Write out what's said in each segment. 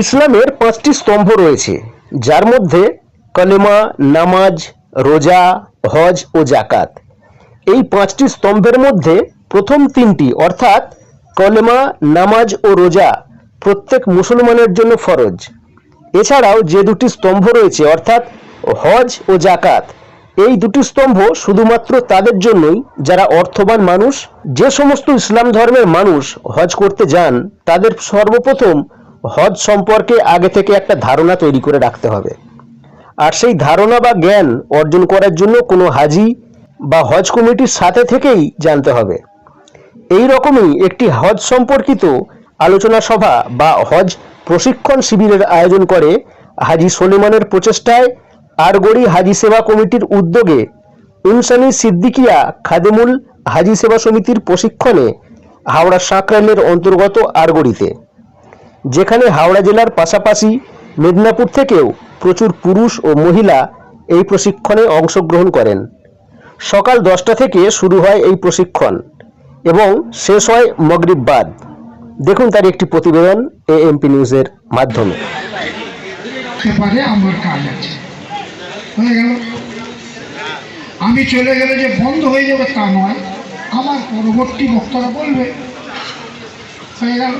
ইসলামের পাঁচটি স্তম্ভ রয়েছে, যার মধ্যে কলেমা, নামাজ, রোজা, হজ ও জাকাত এই পাঁচটি স্তম্ভের মধ্যে প্রথম তিনটি, অর্থাৎ কলেমা, নামাজ ও রোজা, প্রত্যেক মুসলমানের জন্য ফরজ। এছাড়াও যে দুটি স্তম্ভ রয়েছে, অর্থাৎ হজ ও জাকাত এই দুটি স্তম্ভ শুধুমাত্র তাদের জন্যই যারা অর্থবান মানুষ, যে সমস্ত ইসলাম ধর্মের মানুষ হজ করতে যান, তাদের সর্বপ্রথম হজ সম্পর্কে আগে থেকে একটা ধারণা তৈরি করে রাখতে হবে। আর সেই ধারণা বা জ্ঞান অর্জন করার জন্য কোনো হাজি বা হজ কমিটির সাথে থেকেই জানতে হবে। এই রকমই একটি হজ সম্পর্কিত আলোচনা সভা বা হজ প্রশিক্ষণ শিবিরের আয়োজন করে হাজি সলিমানের প্রচেষ্টায় আরগড়ি হাজি সেবা কমিটির উদ্যোগে উনসানি সিদ্দিকিয়া খাদেমুল হাজি সেবা সমিতির প্রশিক্ষণে হাওড়া সাঁকরাইলের অন্তর্গত আরগড়িতে যেখানে হাওড়া জেলার পাশাপাশি মেদিনীপুর থেকেও প্রচুর পুরুষ ও মহিলা এই প্রশিক্ষণে অংশগ্রহণ করেন। সকাল দশটা থেকে শুরু হয় এই প্রশিক্ষণ এবং শেষ হয় মগরিব বাদ। দেখুন তার একটি প্রতিবেদন এএমপি নিউজের মাধ্যমে। আমি চলে গেলে যে বন্ধ হয়ে যাবে তা নয়, আমার পরবর্তী বক্তারা বলবে। হয়ে গেল।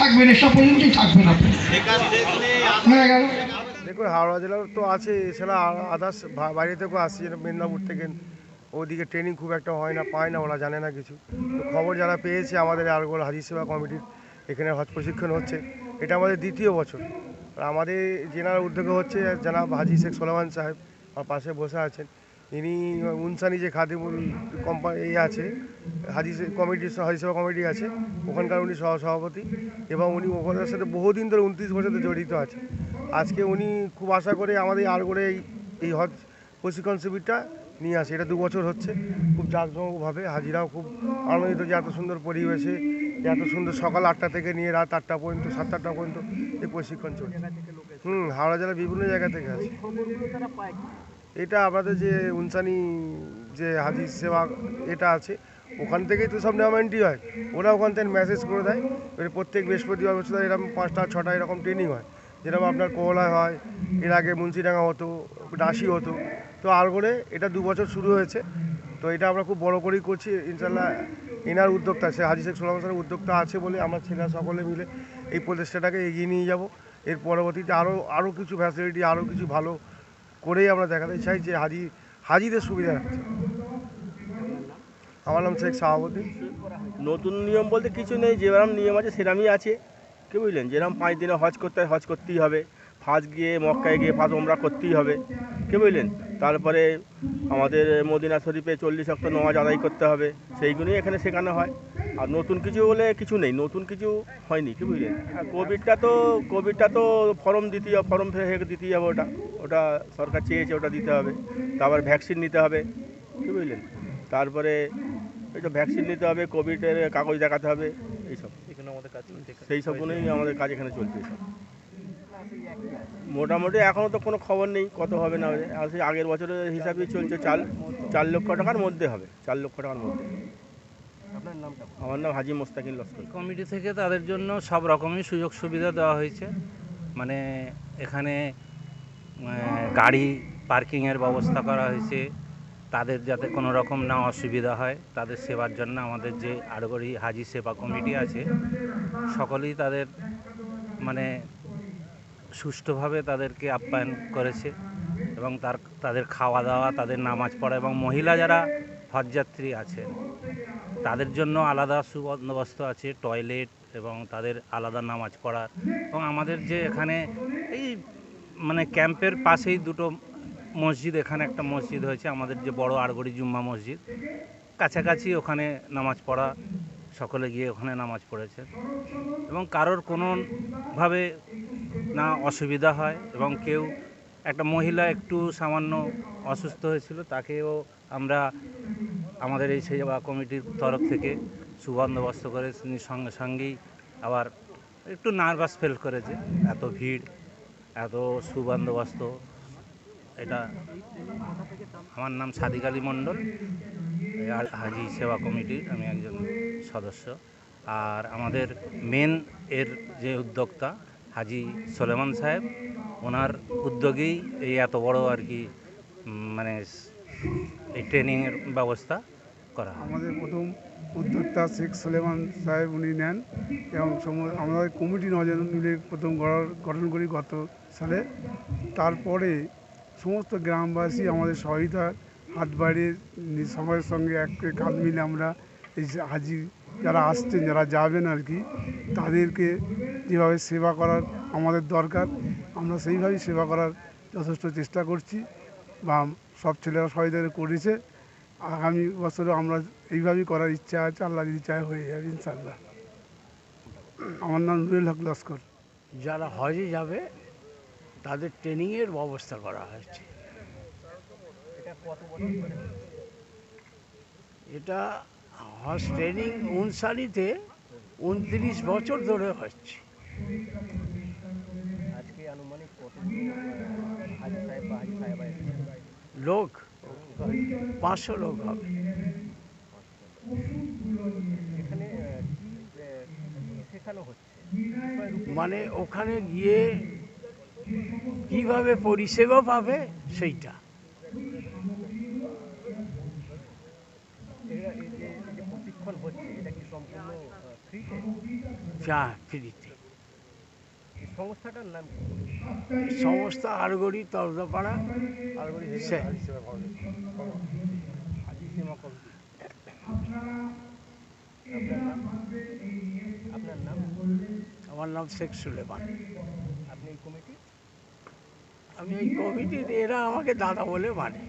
থাকবেন, এসব পর্যন্তই হয়ে গেল। দেখুন, হাওড়া জেলার তো আছে, এছাড়া আদার্স বাইরে থেকেও আসছে মেদিনীপুর থেকে। ওদিকে ট্রেনিং খুব একটা হয় না, পায় না, ওরা জানে না কিছু। তো খবর যারা পেয়েছে, আমাদের আরগোল হাজির সেবা কমিটির, এখানে হজ প্রশিক্ষণ হচ্ছে। এটা আমাদের দ্বিতীয় বছর। আর আমাদের জেনার উদ্যোগে হচ্ছে, জানাব হাজি শেখ সোলামান সাহেব আমার পাশে বসে আছেন। ইনি উনসানি যে খাদিমুল কোম্পানি আছে, হাজি কমিটি সেবা কমিটি আছে, ওখানকার উনি সহ, সভাপতি এবং উনি ওখানের সাথে বহুদিন ধরে উনত্রিশ বছর জড়িত আছে। আজকে উনি খুব আশা করে আমাদের আর করে এই হজ প্রশিক্ষণ শিবিরটা নিয়ে আসে। এটা দু বছর হচ্ছে। খুব জাঁকজমকভাবে হাজিরাও খুব আনন্দিত যে এত সুন্দর পরিবেশে, এত সুন্দর সকাল আটটা থেকে নিয়ে রাত আটটা পর্যন্ত সাত আটটা পর্যন্ত এই প্রশিক্ষণ চলছে। হুম, হাওড়া জেলার বিভিন্ন জায়গা থেকে আছে এটা আমাদের যে উনসানি যে হাজি সেবা এটা আছে, ওখান থেকেই তো সব নেওয়ামেন্টই হয়। ওরা ওখান থেকে মেসেজ করে দেয়। এবার প্রত্যেক বৃহস্পতিবার বৃহস্পতিবার এরকম পাঁচটা, ছটা এরকম ট্রেনিং হয়। যেরকম আপনার কোহলায় হয়, এর আগে মুন্সিডাঙ্গা হতো ডাসি হতো। তো আর করে এটা দু বছর শুরু হয়েছে। তো এটা আমরা খুব বড় করেই করছি। ইনশাল্লাহ এনার উদ্যোক্তা, সে হাজি শেখ সোলাম হাসানের উদ্যোক্তা আছে বলে আমরা ছেলেরা সকলে মিলে এই প্রচেষ্টাটাকে এগিয়ে নিয়ে যাব। এর পরবর্তীতে আরও আরও কিছু ফ্যাসিলিটি আরও কিছু ভালো করেই আমরা দেখাতে চাই যে হাজি, হাজিদের সুবিধা রাখছে আমার নাম শেখ শাহাবুদ্দিন। নতুন নিয়ম বলতে কিছু নেই যেরকম নিয়ম আছে সেরকমই আছে। কি বুঝলেন? যেরকম পাঁচ দিনে হজ করতে হয়, হজ করতেই হবে। ফাঁস গিয়ে, মক্কায় গিয়ে ফাঁস ওমরা করতেই হবে। কি বুঝলেন? তারপরে আমাদের মদিনা শরীফে চল্লিশ অক্ট নামাজ আদায় করতে হবে। সেইগুলোই এখানে শেখানো হয়। আর নতুন কিছু বলে কিছু নেই নতুন কিছু হয়নি কি বুঝলেন? কোভিডটা তো কোভিডটা তো ফর্ম দিতেই হবে ফর্ম দিতেই হবে ওটা ওটা সরকার চেয়েছে ওটা দিতে হবে তারপর ভ্যাকসিন নিতে হবে কি বুঝলেন? তারপরে তো ভ্যাকসিন নিতে হবে কোভিডের কাগজ দেখাতে হবে এইসব। এখানে আমাদের কাজ সেই সবগুলোই আমাদের কাজ এখানে চলছে মোটামুটি এখনও তো কোনো খবর নেই কত হবে না হবে আর সেই আগের বছরের হিসাবেই চলছে চাল চার লক্ষ টাকার মধ্যে হবে চার লক্ষ টাকার মধ্যে। আমার নাম হাজি মোস্তাকিন লস্কর। কমিটি থেকে তাদের জন্য সব রকমই সুযোগ সুবিধা দেওয়া হয়েছে। মানে এখানে গাড়ি পার্কিংয়ের ব্যবস্থা করা হয়েছে। তাদের যাতে কোনো রকম না অসুবিধা হয় তাদের সেবার জন্য আমাদের যে আড়গড়ি হাজি সেবা কমিটি আছে সকলেই তাদের মানে সুষ্ঠুভাবে তাদেরকে আপ্যায়ন করেছে এবং তার তাদের খাওয়া দাওয়া তাদের নামাজ পড়া এবং মহিলা যারা হজযাত্রী আছেন। তাদের জন্য আলাদা সুবন্দোবস্ত আছে, টয়লেট এবং তাদের আলাদা নামাজ পড়ার এবং আমাদের যে এখানে এই মানে ক্যাম্পের পাশেই দুটো মসজিদ, এখানে একটা মসজিদ হয়েছে, আমাদের যে বড় আরগড়ি জুম্মা মসজিদ। কাছাকাছি ওখানে নামাজ পড়া, সকলে গিয়ে ওখানে নামাজ পড়েছে। এবং কারোর কোনোভাবে না অসুবিধা হয় এবং কেউ, একটা মহিলা একটু সামান্য অসুস্থ হয়েছিল, তাকেও আমরা আমাদের এই সেবা কমিটির তরফ থেকে সুবন্দোবস্ত করে সঙ্গে সঙ্গেই আবার একটু নার্ভাস ফিল করেছে এত ভিড়, এত সুবন্দোবস্ত এটা আমার নাম সাদিক আলী মণ্ডল হাজি সেবা কমিটির আমি একজন সদস্য। আর আমাদের মেন এর যে উদ্যোক্তা হাজি সোলেমান সাহেব, ওনার উদ্যোগেই এই এত বড় আর কি মানে এই ট্রেনিংয়ের ব্যবস্থা করা আমাদের প্রথম উদ্যোক্তা শেখ সুলেমান সাহেব উনি নেন এবং আমাদের কমিটি নজন মিলে প্রথম গঠন করি গত সালে। তারপরে সমস্ত গ্রামবাসী আমাদের সহায়তা হাত বাড়িয়ে সবার সঙ্গে এক কাঁধ মিলে আমরা এই যে হাজি যারা আসছেন, যারা যাবেন আর কি, তাদেরকে যেভাবে সেবা করার আমাদের দরকার, আমরা সেইভাবেই সেবা করার যথেষ্ট চেষ্টা করছি। বা সব ছেলেরা সহায়তা করেছে। আগামী বছরে আমরা এইভাবেই করার ইচ্ছা আছে আল্লাহ যদি চায় হয়ে যাবে ইনশাল্লাহ আমার নাম নুরুল হক লস্কর। যারা হজে যাবে তাদের ট্রেনিংয়ের ব্যবস্থা করা হয়েছে। এটা হজ ট্রেনিং উনসারিতে উনত্রিশ বছর ধরে হচ্ছে। লোক পাঁচশো লোক হবে। মানে ওখানে গিয়ে কীভাবে পরিষেবা পাবে সেইটা। ফ্রিতে সংস্থা আরগড়ি তরদাপাড়া আমার নাম শেখ সুলেমান। আমি এই কমিটি এরা আমাকে দাদা বলে মানে।